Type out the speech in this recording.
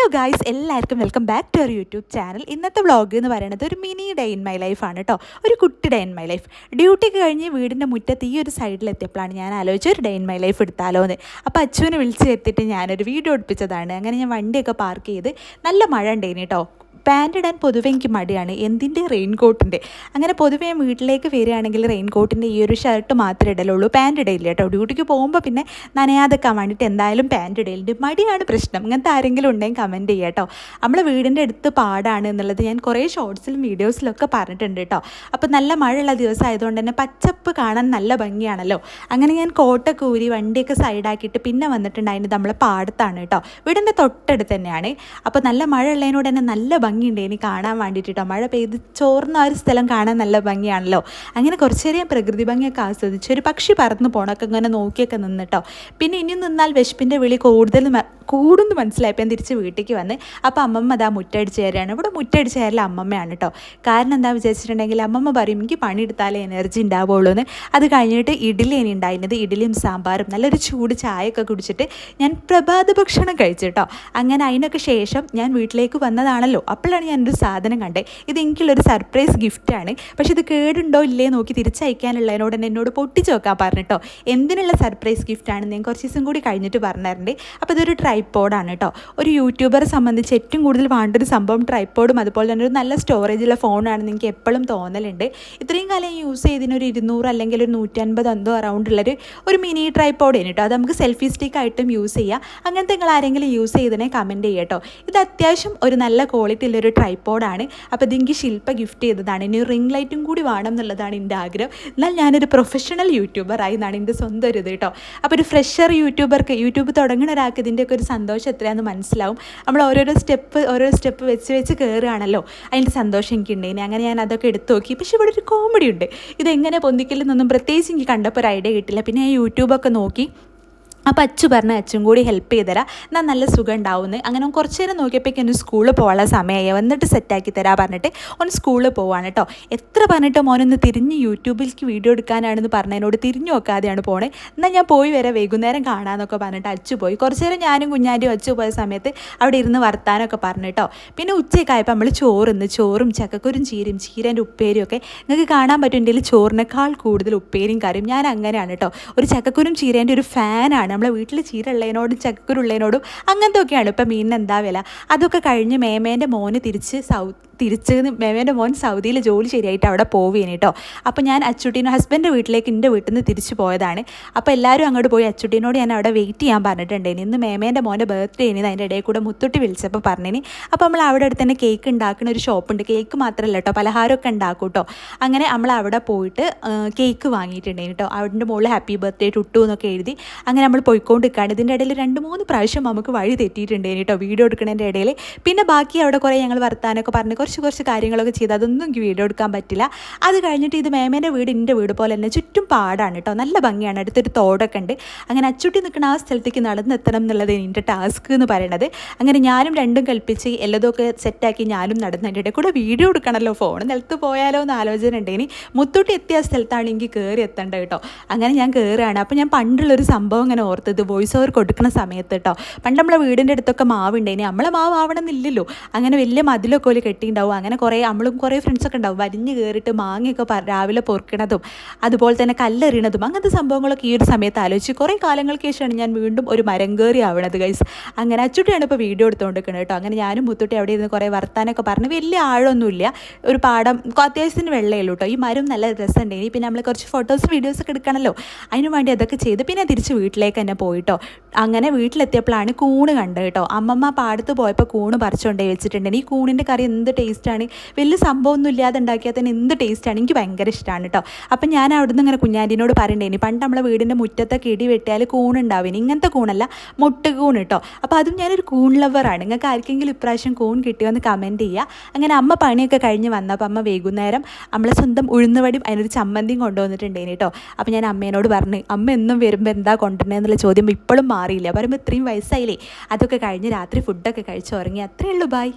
Hello guys എല്ലാവർക്കും welcome back to our YouTube channel ഇന്നത്തെ vlog എന്ന് പറയുന്നത് ഒരു മിനി ഡേ ഇൻ മൈ ലൈഫാണ് കേട്ടോ ഒരു കുട്ടി ഡേ ഇൻ മൈ ലൈഫ് ഡ്യൂട്ടിക്ക് കഴിഞ്ഞ് വീടിന്റെ മുറ്റത്ത് ഈ ഒരു സൈഡിൽ എത്തിയപ്പോഴാണ് ഞാൻ ആലോചിച്ച് ഒരു ഡേ ഇൻ മൈ ലൈഫ് എടുത്താലോ എന്ന്. അപ്പോൾ അച്ഛനെ വിളിച്ച് എത്തിയിട്ട് ഞാനൊരു വീഡിയോ എടുപ്പിച്ചതാണ് അങ്ങനെ ഞാൻ വണ്ടിയൊക്കെ പാർക്ക് ചെയ്ത് നല്ല മഴ ഉണ്ടായിരുന്നു കേട്ടോ പാന്റ് ഇടാൻ പൊതുവെ എനിക്ക് മടിയാണ്. എന്തിന്റെ റെയിൻ കോട്ടിന്റെ അങ്ങനെ പൊതുവെ വീട്ടിലേക്ക് വരികയാണെങ്കിൽ റെയിൻ കോട്ടിന്റെ ഈ ഒരു ഷർട്ട് മാത്രമേ ഇടലുള്ളൂ. പാന്റ് ഇടയില്ല കേട്ടോ. ഡ്യൂട്ടിക്ക് പോകുമ്പോൾ പിന്നെ നനയാതെക്കാൻ വേണ്ടിയിട്ട് എന്തായാലും പാന്റ് ഇടയിലുണ്ട് മടിയാണ് പ്രശ്നം. ഇങ്ങനത്തെ ആരെങ്കിലും ഉണ്ടെങ്കിൽ കമന്റ് ചെയ്യുക കേട്ടോ. നമ്മളെ വീടിന്റെ അടുത്ത് പാടാണ് എന്നുള്ളത് ഞാൻ കുറേ ഷോർട്സിലും വീഡിയോസിലൊക്കെ പറഞ്ഞിട്ടുണ്ട് കേട്ടോ. അപ്പോൾ നല്ല മഴയുള്ള ദിവസം ആയതുകൊണ്ട് തന്നെ പച്ചപ്പ് കാണാൻ നല്ല ഭംഗിയാണല്ലോ. അങ്ങനെ ഞാൻ കോട്ടൊക്കെ ഊരി വണ്ടിയൊക്കെ സൈഡാക്കിയിട്ട് പിന്നെ വന്നിട്ടുണ്ടായിരുന്നു നമ്മളെ പാടത്താണ് കേട്ടോ. വീടിന്റെ തൊട്ടടുത്ത് തന്നെയാണ്. അപ്പോൾ നല്ല മഴ ഉള്ളതിനോട് തന്നെ നല്ല ഭംഗിയുണ്ട്. ഇനി കാണാൻ വേണ്ടിയിട്ട് മഴ പെയ്ത് ചോർന്ന ആ ഒരു സ്ഥലം കാണാൻ നല്ല ഭംഗിയാണല്ലോ. അങ്ങനെ കുറച്ച് നേരം പ്രകൃതി ഭംഗിയൊക്കെ ആസ്വദിച്ച് ഒരു പക്ഷി പറന്ന് പോണൊക്കെ ഇങ്ങനെ നോക്കിയൊക്കെ നിന്നിട്ടോ. പിന്നെ ഇനി നിന്നാൽ വിശപ്പിന്റെ വിളി കൂടുതൽ കൂടുന്നു മനസ്സിലായപ്പോൾ ഞാൻ തിരിച്ച് വീട്ടിലേക്ക് വന്ന് അപ്പോൾ അമ്മമ്മ അതാ മുറ്റടിച്ച് കയറിയാണ് ഇവിടെ മുറ്റടിച്ച് തരല അമ്മമ്മയാണ് കേട്ടോ കാരണം എന്താ വിചാരിച്ചിട്ടുണ്ടെങ്കിൽ അമ്മമ്മ പറയും എനിക്ക് പണിയെടുത്താലേ എനർജി ഉണ്ടാവുള്ളൂ എന്ന്. അത് കഴിഞ്ഞിട്ട് ഇഡ്ഡലി ഇനി ഉണ്ടായിരുന്നത് ഇഡ്ഡലിയും സാമ്പാറും. നല്ലൊരു ചൂട് ചായയൊക്കെ കുടിച്ചിട്ട് ഞാൻ പ്രഭാത ഭക്ഷണം കഴിച്ചു കേട്ടോ അങ്ങനെ അതിനൊക്കെ ശേഷം ഞാൻ വീട്ടിലേക്ക് വന്നതാണല്ലോ. അപ്പോഴാണ് ഞാനൊരു സാധനം കണ്ടത് ഇത് എനിക്കുള്ളൊരു സർപ്രൈസ് ഗിഫ്റ്റാണ് പക്ഷെ ഇത് കേടുണ്ടോ ഇല്ലേ നോക്കി തിരിച്ചയക്കാനുള്ളതിനോട് തന്നെ എന്നോട് പൊട്ടിച്ച് നോക്കാൻ പറഞ്ഞിട്ടോ. എന്തിനുള്ള സർപ്രൈസ് ഗിഫ്റ്റാണ് ഞാൻ കുറച്ച് ദിവസം കൂടി കഴിഞ്ഞിട്ട് പറഞ്ഞിട്ടുണ്ട്. അപ്പോൾ ഇതൊരു ട്രൈപ്പോഡാണ് കേട്ടോ. ഒരു യൂട്യൂബറെ സംബന്ധിച്ച് ഏറ്റവും കൂടുതൽ വേണ്ട ഒരു സംഭവം ട്രൈപ്പോഡും അതുപോലെ തന്നെ ഒരു നല്ല സ്റ്റോറേജുള്ള ഫോണാണ് നിങ്ങൾക്ക് എപ്പോഴും തോന്നലുണ്ട്. ഇത്രയും കാലം യൂസ് ചെയ്തതിനൊരു ഇരുന്നൂറ് അല്ലെങ്കിൽ ഒരു നൂറ്റൻപത് എന്തോ അറൗണ്ട് ഉള്ളൊരു ഒരു മിനി ട്രൈപ്പോഡ് കേട്ടോ. അത് നമുക്ക് സെൽഫി സ്റ്റിക്കായിട്ടും യൂസ് ചെയ്യാം. അങ്ങനത്തെ നിങ്ങൾ ആരെങ്കിലും യൂസ് ചെയ്തതിനെ കമന്റ് ചെയ്യാം കേട്ടോ. ഇത് അത്യാവശ്യം ഒരു നല്ല ക്വാളിറ്റി ഉള്ളൊരു ട്രൈപ്പോഡാണ് അപ്പോൾ ഇത് എനിക്ക് ശില്പ ഗിഫ്റ്റ് ചെയ്തതാണ്. ഇനി റിംഗ് ലൈറ്റും കൂടി വേണം എന്നുള്ളതാണ് എന്റെ ആഗ്രഹം. എന്നാൽ ഞാനൊരു പ്രൊഫഷണൽ യൂട്യൂബർ ആയി എന്നാണ് എന്റെ സ്വന്തം ഒരു ഇത് കേട്ടോ. അപ്പോൾ ഒരു ഫ്രഷർ യൂട്യൂബർക്ക് യൂട്യൂബ് തുടങ്ങുന്ന ഒരാൾക്ക് ഇതിന്റെയൊക്കെ ഒരു സന്തോഷം എത്രയാണെന്ന് മനസ്സിലാവും. നമ്മൾ ഓരോരോ സ്റ്റെപ്പ് ഓരോ സ്റ്റെപ്പ് വെച്ച് വെച്ച് കയറുകയാണല്ലോ അതിന്റെ സന്തോഷം എനിക്ക് ഉണ്ടായിരുന്നു അങ്ങനെ ഞാൻ അതൊക്കെ എടുത്തു നോക്കി. പക്ഷേ ഇവിടെ ഒരു കോമഡി ഉണ്ട്. ഇതെങ്ങനെ പൊന്തിക്കലെന്നൊന്നും പ്രത്യേകിച്ച് എനിക്ക് കണ്ടപ്പോൾ ഒരു ഐഡിയ കിട്ടില്ല. പിന്നെ ഞാൻ യൂട്യൂബൊക്കെ നോക്കി. അപ്പോൾ അച്ചു പറഞ്ഞ അച്ചും കൂടി ഹെൽപ്പ് ചെയ്തുതരാം എന്നാൽ നല്ല സുഖം ഉണ്ടാവുമെന്ന് അങ്ങനെ കുറച്ച് നേരം നോക്കിയപ്പോഴേക്കും ഒന്ന് സ്കൂളിൽ പോകാനുള്ള സമയമായി. വന്നിട്ട് സെറ്റാക്കി തരാ പറഞ്ഞിട്ട് ഒന്ന് സ്കൂളിൽ പോവാണ് കേട്ടോ. എത്ര പറഞ്ഞിട്ട് മോനൊന്ന് തിരിഞ്ഞ് യൂട്യൂബിലേക്ക് വീഡിയോ എടുക്കാനാണെന്ന് പറഞ്ഞതിനോട് തിരിഞ്ഞു നോക്കാതെയാണ് പോണേ. എന്നാൽ ഞാൻ പോയി വരാം വൈകുന്നേരം കാണാമെന്നൊക്കെ പറഞ്ഞിട്ട് അച്ചു പോയി. കുറച്ച് നേരം ഞാനും കുഞ്ഞാന്റെയും അച്ചു പോയ സമയത്ത് അവിടെ ഇരുന്ന് വർത്താനമൊക്കെ പറഞ്ഞു കേട്ടോ. പിന്നെ ഉച്ചയൊക്കെ ആയപ്പോൾ നമ്മൾ ചോറിന്ന് ചോറും ചക്കക്കുരും ചീരയും ചീരന്റെ ഉപ്പേരിയും ഒക്കെ. നിങ്ങൾക്ക് കാണാൻ പറ്റും ചോറിനേക്കാൾ കൂടുതൽ ഉപ്പേരിയും കറിയും. ഞാൻ അങ്ങനെയാണ് കേട്ടോ. ഒരു ചക്കക്കുരും ചീരേന്റെ ഒരു ഫാനാണ് നമ്മളെ വീട്ടിൽ ചീര ഉള്ളതിനോടും ചക്കുരുള്ളതിനോടും അങ്ങനത്തെ ഒക്കെയാണ് ഇപ്പം മീനിന് എന്താ വില? അതൊക്കെ കഴിഞ്ഞ് മേമേന്റെ മോന് തിരിച്ച് സൗത്ത് തിരിച്ച് മേമേന്റെ മോൻ സൗദിയിൽ ജോലി ശരിയായിട്ട് അവിടെ പോവുകയാണ് കേട്ടോ അപ്പോൾ ഞാൻ അച്ചുട്ടീനോ ഹസ്ബൻഡ് വീട്ടിലേക്ക് എന്റെ വീട്ടിൽ നിന്ന് തിരിച്ചു പോയതാണ്. അപ്പോൾ എല്ലാവരും അങ്ങോട്ട് പോയി അച്ചുട്ടീനോട് ഞാൻ അവിടെ വെയിറ്റ് ചെയ്യാൻ പറഞ്ഞിട്ടുണ്ടായിരുന്നു ഇന്ന് മേമേന്റെ മോന്റെ ബർത്ത്ഡേ ഇനി അതിന്റെ ഇടയിൽ കൂടെ മുത്തുട്ടി വിളിച്ചപ്പോൾ പറഞ്ഞിനി. അപ്പോൾ നമ്മൾ അവിടെ അടുത്ത് തന്നെ കേക്ക് ഉണ്ടാക്കുന്ന ഒരു ഷോപ്പുണ്ട് കേക്ക് മാത്രമല്ല കേട്ടോ പലഹാരമൊക്കെ ഉണ്ടാക്കും കേട്ടോ അങ്ങനെ നമ്മൾ അവിടെ പോയിട്ട് കേക്ക് വാങ്ങിയിട്ടുണ്ടായിരുന്നു കേട്ടോ അവിടെ മുകളിൽ ഹാപ്പി ബർത്ത്ഡേ ടുട്ടു എന്നൊക്കെ എഴുതി. അങ്ങനെ നമ്മൾ പോയിക്കൊണ്ട് നിൽക്കുകയാണ് ഇതിന്റെ ഇടയിൽ രണ്ട് മൂന്ന് പ്രാവശ്യം നമുക്ക് വഴി തെറ്റിയിട്ടുണ്ട് കേട്ടോ വീഡിയോ എടുക്കുന്നതിന്റെ ഇടയിൽ. പിന്നെ ബാക്കി അവിടെ കുറേ ഞങ്ങൾ വർത്താനൊക്കെ പറഞ്ഞ് കുറച്ച് കുറച്ച് കാര്യങ്ങളൊക്കെ ചെയ്ത് അതൊന്നും എനിക്ക് വീഡിയോ എടുക്കാൻ പറ്റില്ല. അത് കഴിഞ്ഞിട്ട് ഇത് മേമേന്റെ വീട് എന്റെ വീട് പോലെ തന്നെ ചുറ്റും പാടാണ് കേട്ടോ നല്ല ഭംഗിയാണ്. അടുത്തൊരു തോടൊക്കെ ഉണ്ട്. അങ്ങനെ അച്ചുട്ടി നിൽക്കുന്ന ആ സ്ഥലത്തേക്ക് നടന്നെത്തണം എന്നുള്ളത് എന്റെ ടാസ്ക് എന്ന് പറയുന്നത് അങ്ങനെ ഞാനും രണ്ടും കൽപ്പിച്ച് എല്ലതൊക്കെ സെറ്റാക്കി ഞാനും നടന്നതിന്റെ കൂടെ വീഡിയോ എടുക്കണമല്ലോ ഫോൺ നിലത്ത് പോയാലോ എന്ന് ആലോചന ഉണ്ട്. ഇനി മുത്തൂട്ടി എത്തിയ സ്ഥലത്താണ് എനിക്ക് കയറി എത്തേണ്ടത് കേട്ടോ. അങ്ങനെ ഞാൻ കയറുകയാണ്. അപ്പോൾ ഞാൻ പണ്ടുള്ളൊരു സംഭവം ഇങ്ങനെ ഓർത്തത് വോയിസ് ഓവർ കൊടുക്കുന്ന സമയത്ത് കേട്ടോ പണ്ട് നമ്മളെ വീടിന്റെ അടുത്തൊക്കെ മാവുണ്ടേനി. നമ്മളെ മാവ് ആവണമെന്നില്ലല്ലോ അങ്ങനെ വലിയ മതിലൊക്കെ ഓൽ കെട്ടിയിട്ടുണ്ടാവും അങ്ങനെ കുറേ നമ്മളും കുറേ ഫ്രണ്ട്സൊക്കെ ഉണ്ടാവും. വലിഞ്ഞ് കയറിയിട്ട് മാങ്ങയൊക്കെ രാവിലെ പൊറുക്കണതും അതുപോലെ തന്നെ കല്ലെറിയണതും അങ്ങനത്തെ സംഭവങ്ങളൊക്കെ ഈ ഒരു സമയത്ത് ആലോചിച്ച് കുറേ കാലങ്ങൾക്ക് ശേഷമാണ് ഞാൻ വീണ്ടും ഒരു മരം കയറി ആവണത് ഗൈസ് അങ്ങനെ അച്ചുട്ടിയാണ് ഇപ്പോൾ വീഡിയോ എടുത്തുകൊണ്ടിരിക്കുന്നത് കേട്ടോ അങ്ങനെ ഞാനും മുത്തുട്ടി അവിടെ ഇരുന്ന് കുറേ വർത്താനൊക്കെ പറഞ്ഞ്. വലിയ ആഴമൊന്നുമില്ല ഒരു പാടം അത്യാവശ്യത്തിന് വെള്ളയുള്ളൂ കേട്ടോ ഈ മരം നല്ല രസമുണ്ടെങ്കിൽ പിന്നെ നമ്മൾ കുറച്ച് ഫോട്ടോസ് വീഡിയോസ് ഒക്കെ എടുക്കണമല്ലോ അതിനുവേണ്ടി അതൊക്കെ ചെയ്ത്. പിന്നെ തിരിച്ച് വീട്ടിലേക്ക് തന്നെ പോയിട്ടോ. അങ്ങനെ വീട്ടിലെത്തിയപ്പോഴാണ് കൂണ് കണ്ടത് കേട്ടോ. അമ്മമ്മ പാടത്ത് പോയപ്പോൾ കൂണ് പറിച്ചുകൊണ്ടേ വെച്ചിട്ടുണ്ട്. ഈ കൂണിന്റെ കറി എന്ത് ടേസ്റ്റാണ്? വലിയ സംഭവമൊന്നും ഇല്ലാതെ ഉണ്ടാക്കിയാൽ തന്നെ എന്ത് ടേസ്റ്റാണ്? എനിക്ക് ഭയങ്കര ഇഷ്ടമാണ് കേട്ടോ. അപ്പം ഞാൻ അവിടുന്ന് ഇങ്ങനെ കുഞ്ഞാന്റിനോട് പറയണ്ടേനി പണ്ട് നമ്മളെ വീടിന്റെ മുറ്റത്തൊക്കെ ഇടി വെട്ടിയാൽ കൂണുണ്ടാവിന് ഇങ്ങനത്തെ കൂണല്ല മുട്ട കൂണ് കേട്ടോ. അപ്പോൾ അതും ഞാനൊരു കൂൺ ലവറാണ് നിങ്ങൾക്ക് ആർക്കെങ്കിലും ഇപ്രാവശ്യം കൂൺ കിട്ടിയോ എന്ന് കമന്റ് ചെയ്യുക. അങ്ങനെ അമ്മ പണിയൊക്കെ കഴിഞ്ഞ് വന്നപ്പോൾ അമ്മ വൈകുന്നേരം നമ്മളെ സ്വന്തം ഉഴുന്നുവടിയും അതിനൊരു ചമ്മന്തിയും കൊണ്ടുവന്നിട്ടുണ്ടേനി കേട്ടോ. അപ്പോൾ ഞാൻ അമ്മേനോട് പറഞ്ഞു അമ്മ എന്നും വരുമ്പോൾ എന്താ കൊണ്ടുവരണമെന്നുള്ള ചോദ്യം ഇപ്പോഴും മാറിയില്ല. പറയുമ്പോൾ ഇത്രയും വയസ്സായില്ലേ? അതൊക്കെ കഴിഞ്ഞ് രാത്രി ഫുഡൊക്കെ കഴിച്ച് ഉറങ്ങി. അത്രയേ ഉള്ളൂ. ബായ്